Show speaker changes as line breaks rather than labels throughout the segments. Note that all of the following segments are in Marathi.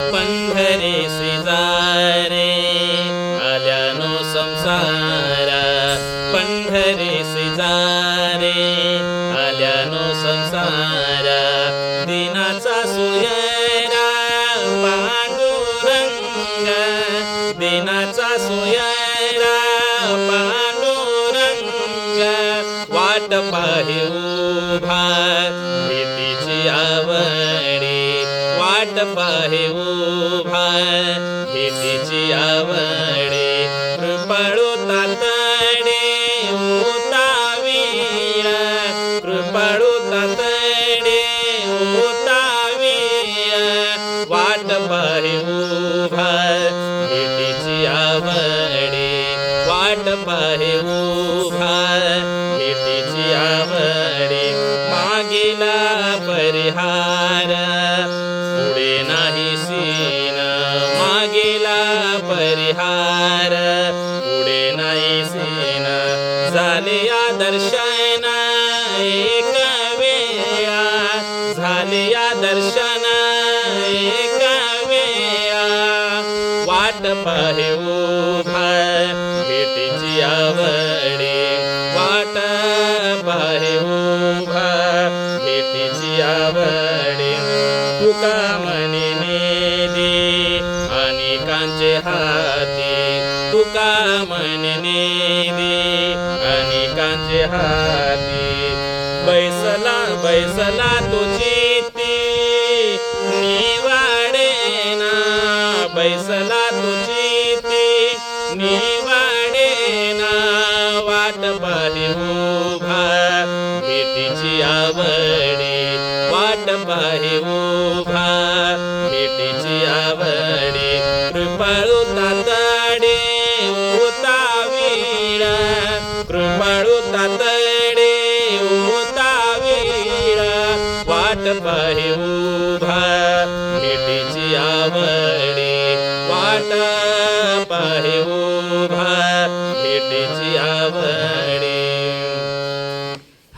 पंढरी सिजारे आल्यानो संसारा. पंढरी सिजारे आल्यानो संसारा. दिनाचा सुयरा पांडुरंग. दिनाचा सुयरा पांडुरंग. वाट पाहि उभा भीतीची आवडी वाट पाहे उभा भीतीची आवडी कृपाळू तातडे उतावीळ कृपाळू तातडे उतावीळ वाट पाहे उभा भीतीची आवडी वाट पाहे उभा भीतीची आवडी. मागेला परिहार पुढे नाही सीन झाले या दर्शन एक वेया झाले या दर्शन एक वेया वाट पाहे उभा भेटीची आवडी. वाट पाहे उभा भेटीची आवडी. तुका म्हणे नेली. अनेकांचे हाती तुका म्हणे नेदी अनेकांचे हाती बैसला बैसला तुझी ती. निवाडेना बैसला तुझी ती. निवाडेना वाट पाहि उभा. मिठीची आवडी वाट पाहि उभा. मिठीची आवडी पाहि उभा भेटीची आवडी वाट पाहि उभा भेटीची आवडी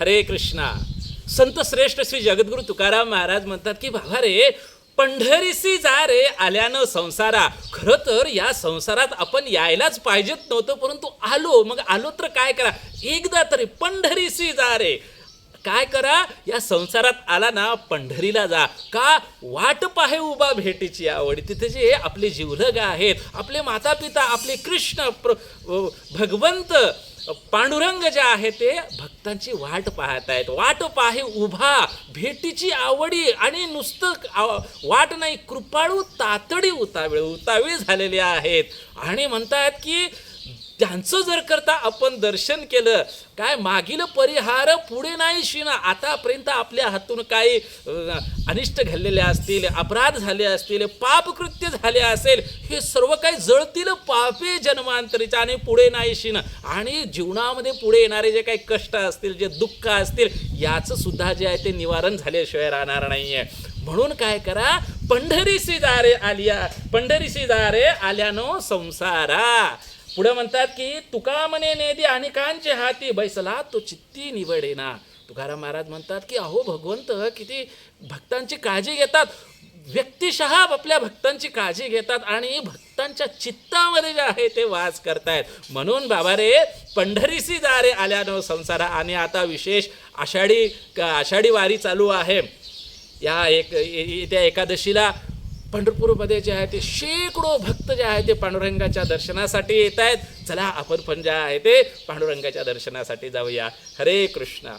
हरे कृष्णा. संत श्रेष्ठ श्री जगद्गुरु तुकाराम महाराज म्हणतात की बाबा रे पंढरीसी जा रे आल्यानं संसारा. खरं तर या संसारात आपण यायलाच पाहिजेत नव्हतं परंतु आलो. मग आलो तर काय करा? एकदा तरी पंढरीसी जा रे. काय करा? या संसारात आला ना पंढरीला जा. का? वाट पाहे उभा भेटीची आवड. तिथे जे आपले जीवलग आहेत आपले माता पिता आपले कृष्ण प्र भगवंत पांडुरंग जे आहे ते भक्तांची वाट पाहत आहेत. वाट पाहे उभा भेटीची आवडी आणि नुसतं आव- वाट नाही कृपाळू तातडी उतावीळ उतावीळ झालेले आहेत. आणि म्हणतात की त्यांचं जर करता आपण दर्शन केलं काय मागील परिहार पुढे नाही शिना आतापर्यंत आपल्या हातून काही अनिष्ट घडलेले असतील अपराध झाले असतील पापकृत्य झाले असेल हे सर्व काही जळतील पापे जन्मांतरीचे आणि पुढे नाही शिन आणि जीवनामध्ये पुढे येणारे जे काही कष्ट असतील जे दुःख असतील याचं सुद्धा जे आहे ते निवारण झाल्याशिवाय राहणार नाहीये. म्हणून काय करा पंढरीसी जारे आलिया पंढरीसी जारे आल्यानो संसारा. पुढे म्हणतात की तुका म्हणे नेदी अनेकांचे हाती बैसला तो चित्ती निवडेना. तुकाराम महाराज म्हणतात की अहो भगवंत किती भक्तांची काळजी घेतात. व्यक्तिशः आपल्या भक्तांची काळजी घेतात आणि भक्तांच्या चित्तामध्ये जे आहे ते वास करतायत. म्हणून बाबा रे पंढरीसी जा रे आल्यानो संसारा आणि आता विशेष आषाढी आषाढी वारी चालू आहे. या एक त्या येत्या एकादशीला पंढरपूरमध्ये जे आहे ते शेकडो भक्त जे आहे ते पांडुरंगाच्या दर्शनासाठी येत आहेत. चला आपण पण जे आहे ते पांडुरंगाच्या दर्शनासाठी जाऊया. हरे कृष्णा.